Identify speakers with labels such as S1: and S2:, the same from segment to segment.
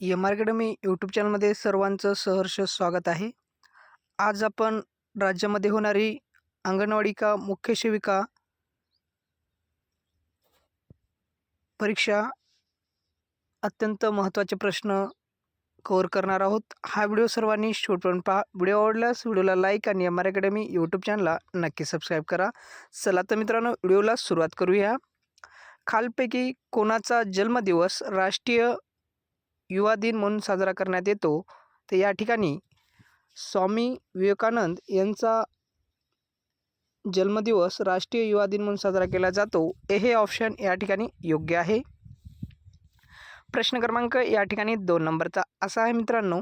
S1: M R academy YouTube चॅनलमध्ये सर्वांचं सहर्ष स्वागत आहे. आज आपण राज्यामध्ये होणारी अंगणवाडी का मुख्य सेविका परीक्षा अत्यंत महत्त्वाचे प्रश्न कवर करणार आहोत. हा व्हिडिओ सर्वांनी शेवटपर्यंत पहा. व्हिडिओ आवडल्यास व्हिडिओला लाईक आणि एम आर अकॅडमी यूट्यूब चॅनलला नक्की सबस्क्राईब करा. चला तर मित्रांनो व्हिडिओला सुरुवात करूया. खालपैकी कोणाचा जन्मदिवस राष्ट्रीय युवा दिन म्हणून साजरा करण्यात येतो. तर या ठिकाणी स्वामी विवेकानंद यांचा जन्मदिवस राष्ट्रीय युवा दिन म्हणून साजरा केला जातो. हे ऑप्शन या ठिकाणी योग्य आहे. प्रश्न क्रमांक या ठिकाणी दोन नंबरचा असा आहे मित्रांनो.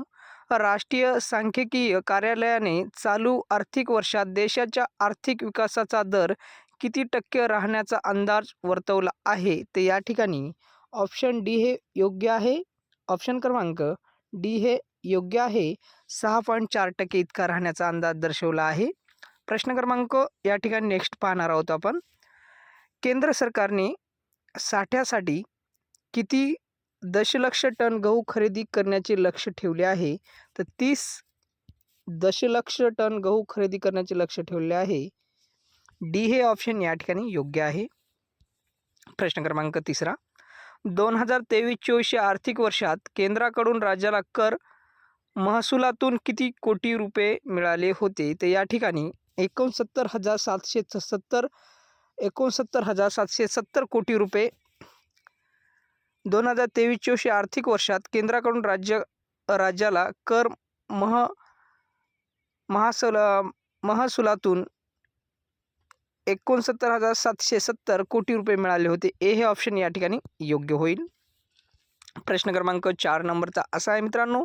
S1: राष्ट्रीय सांख्यिकीय कार्यालयाने चालू आर्थिक वर्षात देशाच्या आर्थिक विकासाचा दर किती टक्के राहण्याचा अंदाज वर्तवला आहे? ते या ठिकाणी ऑप्शन डी हे योग्य आहे. ऑप्शन क्रमांक डी हे योग्य आहे. सहा पॉईंट चार टक्के इतका राहण्याचा अंदाज दर्शवला आहे. प्रश्न क्रमांक या ठिकाणी नेक्स्ट पाहणार आहोत आपण. केंद्र सरकारने साठ्यासाठी किती दशलक्ष टन गहू खरेदी करण्याचे लक्ष ठेवले आहे? तर तीस दशलक्ष टन गहू खरेदी करण्याचे लक्ष ठेवले आहे. डी हे ऑप्शन या ठिकाणी योग्य आहे. प्रश्न क्रमांक तिसरा. दोन हजार तेवीस चोवीसच्या आर्थिक वर्षात केंद्राकडून राज्याला कर महसुलातून किती कोटी रुपये मिळाले होते? तर या ठिकाणी एकोणसत्तर हजार सातशे सत्तर एकोणसत्तर हजार सातशे सत्तर कोटी रुपये दोन हजार तेवीस चोवीस आर्थिक वर्षात केंद्राकडून राज्य राज्याला कर मह महासल महसुलातून एकोणसत्तर हजार सातशे सत्तर कोटी रुपये मिळाले होते. ए हे ऑप्शन या ठिकाणी योग्य होईल. प्रश्न क्रमांक चार नंबरचा असा आहे मित्रांनो.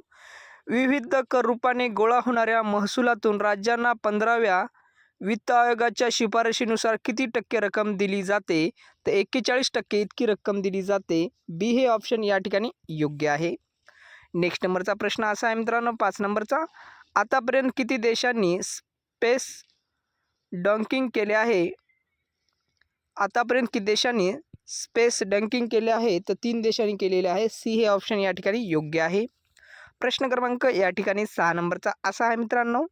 S1: विविध कर रूपाने गोळा होणाऱ्या महसुलातून राज्यांना पंधराव्या वित्त आयोगाच्या शिफारशीनुसार किती टक्के रक्कम दिली जाते? तर एक्केचाळीस टक्के इतकी रक्कम दिली जाते. बी हे ऑप्शन या ठिकाणी योग्य आहे. नेक्स्ट नंबरचा प्रश्न असा आहे मित्रांनो. पाच नंबरचा. आतापर्यंत किती देशांनी स्पेस डंकिंग केले आहे. आतापर्यंत किती देशांनी स्पेस डंकिंग केले आहे तर तीन देशांनी केलेले आहे. सी हे ऑप्शन या ठिकाणी योग्य आहे. प्रश्न क्रमांक या ठिकाणी सहा नंबरचा असा आहे मित्रांनो.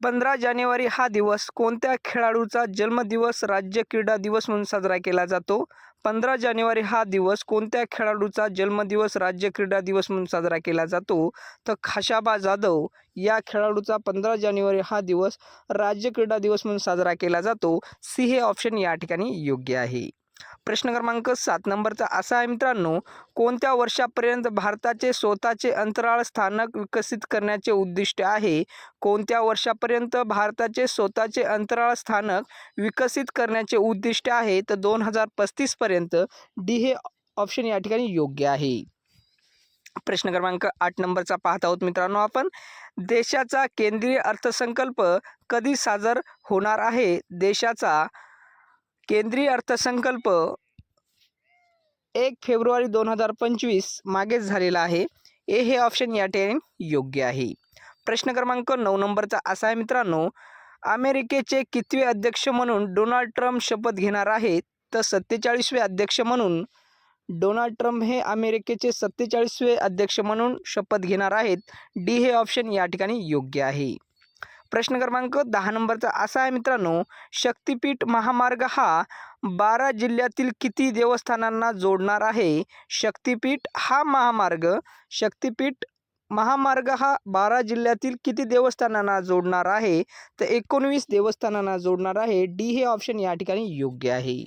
S1: पंधरा जानेवारी हा दिवस कोणत्या खेळाडूचा जन्मदिवस राज्य क्रीडा दिवस म्हणून साजरा केला जातो? पंधरा जानेवारी हा दिवस कोणत्या खेळाडूचा जन्मदिवस राज्य क्रीडा दिवस म्हणून साजरा केला जातो? तर खाशाबा जाधव या खेळाडूचा पंधरा जानेवारी हा दिवस राज्य क्रीडा दिवस म्हणून साजरा केला जातो. सी हे ऑप्शन या ठिकाणी योग्य आहे. प्रश्न क्रमांक सात. नंबरचा असा आहे मित्रांनो कोणत्या वर्षापर्यंत भारताचे स्वतःचे अंतराळ स्थानक विकसित करण्याचे उद्दिष्ट आहे? कोणत्या वर्षापर्यंत भारताचे स्वतःचे अंतराळ स्थानक विकसित करण्याचे उद्दिष्ट आहे? तर दोन हजार पस्तीसपर्यंत डी हे ऑप्शन या ठिकाणी योग्य आहे. प्रश्न क्रमांक आठ नंबरचा पाहत आहोत मित्रांनो आपण. देशाचा केंद्रीय अर्थसंकल्प कधी सादर होणार आहे? देशाचा केंद्रीय अर्थसंकल्प एक फेब्रुवारी दोन हजार पंचवीस मागेच झालेला आहे. ए हे ऑप्शन या ठिकाणी योग्य आहे. प्रश्न क्रमांक नऊ नंबरचा असा आहे मित्रांनो. अमेरिकेचे कितवे अध्यक्ष म्हणून डोनाल्ड ट्रम्प शपथ घेणार आहेत तर सत्तेचाळीसवे अध्यक्ष म्हणून डोनाल्ड ट्रम्प हे अमेरिकेचे सत्तेचाळीसवे अध्यक्ष म्हणून शपथ घेणार आहेत. डी हे ऑप्शन या ठिकाणी योग्य आहे. प्रश्न क्रमांक दहा नंबरचा असा आहे मित्रांनो शक्तिपीठ महामार्ग हा बारा जिल्ह्यातील किती देवस्थानांना जोडणार आहे? शक्तिपीठ हा महामार्ग शक्तिपीठ महामार्ग हा बारा जिल्ह्यातील किती देवस्थानांना जोडणार आहे? तर एकोणवीस देवस्थानांना जोडणार आहे. डी हे ऑप्शन या ठिकाणी योग्य आहे.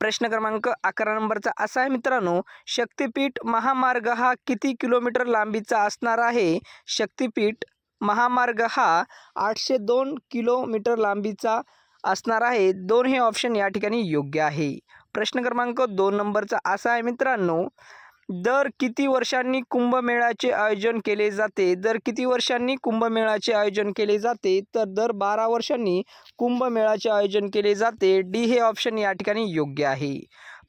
S1: प्रश्न क्रमांक अकरा नंबरचा असा आहे मित्रांनो शक्तिपीठ महामार्ग हा किती किलोमीटर लांबीचा असणार आहे? शक्तिपीठ महामार्ग हा आठशे दोन किलोमीटर लांबीचा असणार आहे. दोन हे ऑप्शन या ठिकाणी योग्य आहे. प्रश्न क्रमांक दोन नंबरचा असा आहे मित्रांनो. दर किती वर्षांनी कुंभमेळ्याचे आयोजन केले जाते? दर किती वर्षांनी कुंभमेळ्याचे आयोजन केले जाते? तर दर बारा वर्षांनी कुंभमेळ्याचे आयोजन केले जाते. डी हे ऑप्शन या ठिकाणी योग्य आहे.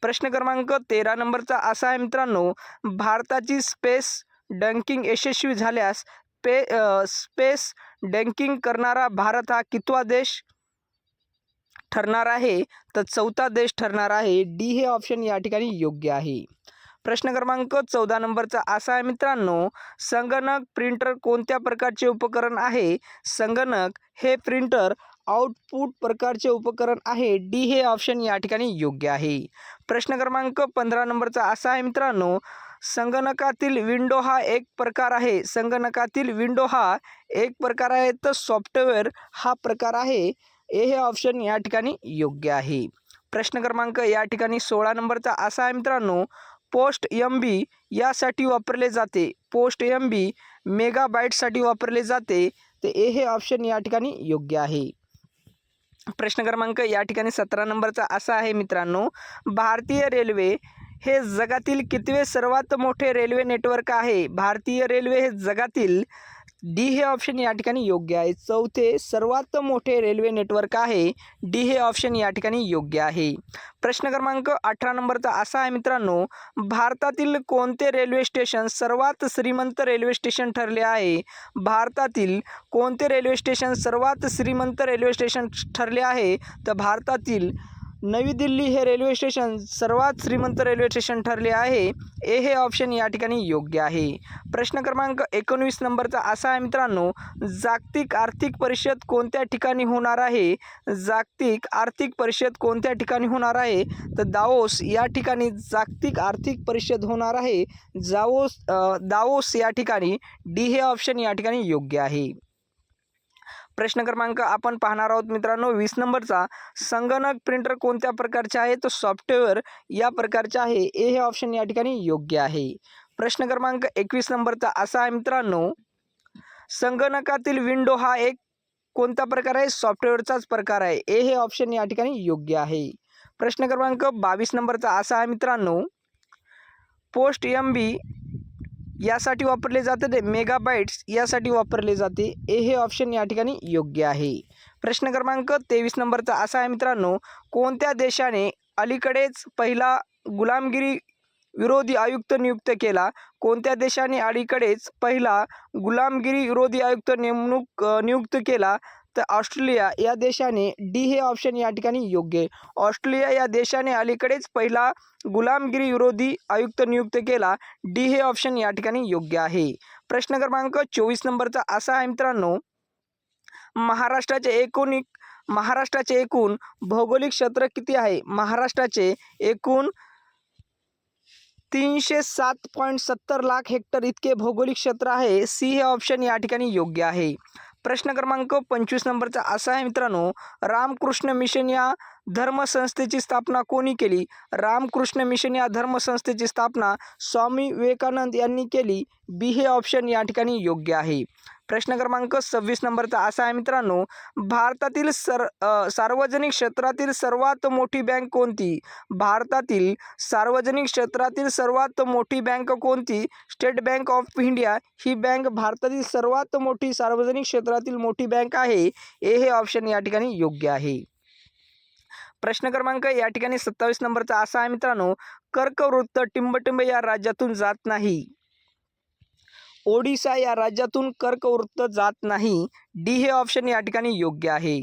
S1: प्रश्न क्रमांक तेरा नंबरचा असा आहे मित्रांनो. भारताची स्पेस डंकिंग यशस्वी झाल्यास स्पे स्पेस डँकिंग करणारा भारत हा कितवा देश ठरणार आहे? तर चौथा देश ठरणार आहे. डी हे ऑप्शन या ठिकाणी योग्य आहे. प्रश्न क्रमांक चौदा नंबरचा असा आहे मित्रांनो संगणक प्रिंटर कोणत्या प्रकारचे उपकरण आहे? संगणक हे प्रिंटर आउटपुट प्रकारचे उपकरण आहे. डी हे ऑप्शन या ठिकाणी योग्य आहे. प्रश्न क्रमांक पंधरा नंबरचा असा आहे मित्रांनो संगणकातील विंडो हा एक प्रकार आहे. संगणकातील विंडो हा एक प्रकार आहे तर सॉफ्टवेअर हा प्रकार आहे. ए हे ऑप्शन या ठिकाणी योग्य आहे. प्रश्न क्रमांक या ठिकाणी सोळा नंबरचा असा आहे मित्रांनो पोस्ट एम बी यासाठी वापरले जाते. पोस्ट एम बी मेगाबाईटसाठी वापरले जाते. ते ए हे ऑप्शन या ठिकाणी योग्य आहे. प्रश्न क्रमांक या ठिकाणी सतरा नंबरचा असा आहे मित्रांनो भारतीय रेल्वे हे जगातील कितवे सर्वात मोठे रेल्वे नेटवर्क आहे? भारतीय रेल्वे हे जगातील डी हे ऑप्शन या ठिकाणी योग्य आहे. चौथे सर्वात मोठे रेल्वे नेटवर्क आहे. डी हे ऑप्शन या ठिकाणी योग्य आहे. प्रश्न क्रमांक अठरा नंबरचा असा आहे मित्रांनो भारतातील कोणते रेल्वे स्टेशन सर्वात श्रीमंत रेल्वे स्टेशन ठरले आहे? भारतातील कोणते रेल्वे स्टेशन सर्वात श्रीमंत रेल्वे स्टेशन ठरले आहे? तर भारतातील नवी दिल्ली हे रेल्वे स्टेशन सर्वात श्रीमंत रेल्वे स्टेशन ठरले आहे. ए हे ऑप्शन या ठिकाणी योग्य आहे. प्रश्न क्रमांक एकोणवीस नंबरचा असा आहे मित्रांनो. जागतिक आर्थिक परिषद कोणत्या ठिकाणी होणार आहे? जागतिक आर्थिक परिषद कोणत्या ठिकाणी होणार आहे? तर दाओस या ठिकाणी जागतिक आर्थिक परिषद होणार आहे. जाओस दाओस या ठिकाणी डी हे ऑप्शन या ठिकाणी योग्य आहे. प्रश्न क्रमांक आपण पाहणार आहोत मित्रांनो. वीस नंबरचा संगणक प्रिंटर कोणत्या प्रकारचे आहे? तो सॉफ्टवेअर या प्रकारचे आहे. ए हे ऑप्शन या ठिकाणी योग्य आहे. प्रश्न क्रमांक एकवीस नंबरचा असा आहे मित्रांनो. संगणकातील विंडो हा एक कोणता प्रकार आहे? सॉफ्टवेअरचाच प्रकार आहे. ए हे ऑप्शन या ठिकाणी योग्य आहे. प्रश्न क्रमांक बावीस नंबरचा असा आहे मित्रांनो. पोस्ट एम बी यासाठी वापरले जाते ते मेगाबाईट्स यासाठी वापरले जाते. ए हे ऑप्शन या ठिकाणी योग्य आहे. प्रश्न क्रमांक तेवीस नंबरचा असा आहे मित्रांनो कोणत्या देशाने अलीकडेच पहिला गुलामगिरी विरोधी आयुक्त नियुक्त केला? कोणत्या देशाने अलीकडेच पहिला गुलामगिरी विरोधी आयुक्त नेमणूक नियुक्त केला? तर ऑस्ट्रेलिया या देशाने डी हे ऑप्शन या ठिकाणी योग्य आहे. ऑस्ट्रेलिया या देशाने अलीकडेच पहिला गुलामगिरी विरोधी आयुक्त नियुक्त केला. डी हे ऑप्शन या ठिकाणी योग्य आहे. प्रश्न क्रमांक चोवीस नंबरचा असा आहे मित्रांनो. महाराष्ट्राचे एकूण महाराष्ट्राचे एकूण भौगोलिक क्षेत्र किती आहे? महाराष्ट्राचे एकूण तीनशे सात पॉईंट सत्तर लाख हेक्टर इतके भौगोलिक क्षेत्र आहे. सी हे ऑप्शन या ठिकाणी योग्य आहे. प्रश्न क्रमांक पंचवीस नंबरचा असा आहे मित्रांनो रामकृष्ण मिशन या धर्मसंस्थेची स्थापना कोणी केली? रामकृष्ण मिशन या धर्मसंस्थेची स्थापना स्वामी विवेकानंद यांनी केली. बी हे ऑप्शन या ठिकाणी योग्य आहे. प्रश्न क्रमांक सव्वीस नंबरचा असा आहे मित्रांनो. भारतातील सर सार्वजनिक क्षेत्रातील सर्वात मोठी बँक कोणती? भारतातील सार्वजनिक क्षेत्रातील सर्वात मोठी बँक कोणती? स्टेट बँक ऑफ इंडिया ही बँक भारतातील सर्वात मोठी सार्वजनिक क्षेत्रातील मोठी बँक आहे. ए हे ऑप्शन या ठिकाणी योग्य आहे. प्रश्न क्रमांक या ठिकाणी सत्तावीस नंबरचा असा आहे मित्रांनो. कर्कवृत्त टिंबटिंब या राज्यातून जात नाही. ओडिसा या राज्यातून कर्कवृत्त जात नाही. डी हे ऑप्शन या ठिकाणी योग्य आहे.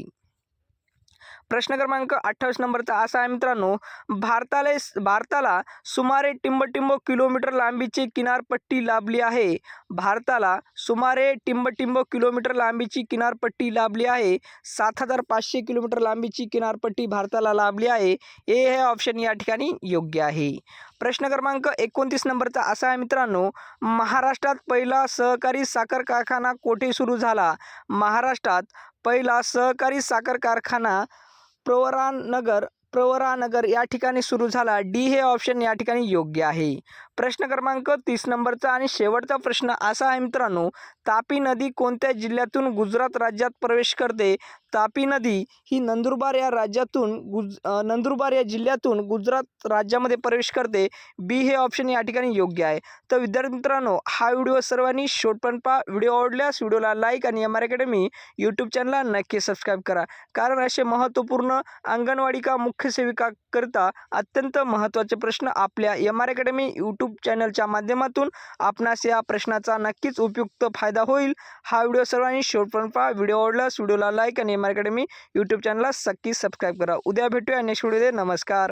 S1: प्रश्न क्रमांक अठ्ठावीस नंबरचा असा आहे मित्रांनो भारताला भारताला सुमारे टिंबटिंब किलोमीटर लांबीची किनारपट्टी लाभली आहे. भारताला सुमारे टिंबटिंब किलोमीटर लांबीची किनारपट्टी लाभली आहे. सात हजार पाचशे किलोमीटर लांबीची किनारपट्टी भारताला लाभली आहे. ए हे ऑप्शन या ठिकाणी योग्य आहे. प्रश्न क्रमांक एकोणतीस नंबरचा असा आहे मित्रांनो. महाराष्ट्रात पहिला सहकारी साखर कारखाना कोठे सुरू झाला? महाराष्ट्रात पहिला सहकारी साखर कारखाना प्रवरानगर प्रवरानगर या ठिकाणी सुरू झाला. डी हे ऑप्शन या ठिकाणी योग्य आहे. प्रश्न क्रमांक तीस नंबरचा आणि शेवटचा प्रश्न असा आहे मित्रांनो. तापी नदी कोणत्या जिल्ह्यातून गुजरात राज्यात प्रवेश करते? तापी नदी ही नंदुरबार या राज्यातून गुज नंदुरबार या जिल्ह्यातून गुजरात राज्यामध्ये प्रवेश करते. बी हे ऑप्शन या ठिकाणी योग्य आहे. तर विद्यार्थी मित्रांनो हा व्हिडिओ सर्वांनी शेवटपर्यंत पहा. व्हिडिओ आवडल्यास व्हिडिओला लाईक आणि एम आर अकॅडमी यूट्यूब चॅनलला नक्की सबस्क्राईब करा. कारण असे महत्त्वपूर्ण अंगणवाडी का मुख्य सेविका करता अत्यंत महत्त्वाचे प्रश्न आपल्या एम आर अकॅडमी यूट्यूब चॅनलच्या माध्यमातून आपणास या प्रश्नाचा नक्कीच उपयुक्त फायदा होईल. हा व्हिडिओ सर्वांनी शेवटपर्यंत पहा. व्हिडिओ आवडलास व्हिडिओला लाईक आणि एम आर अकॅडमी यूट्यूब चॅनलला नक्की सबस्क्राईब करा. उद्या भेटूया नेक्स्ट व्हिडिओ नमस्कार.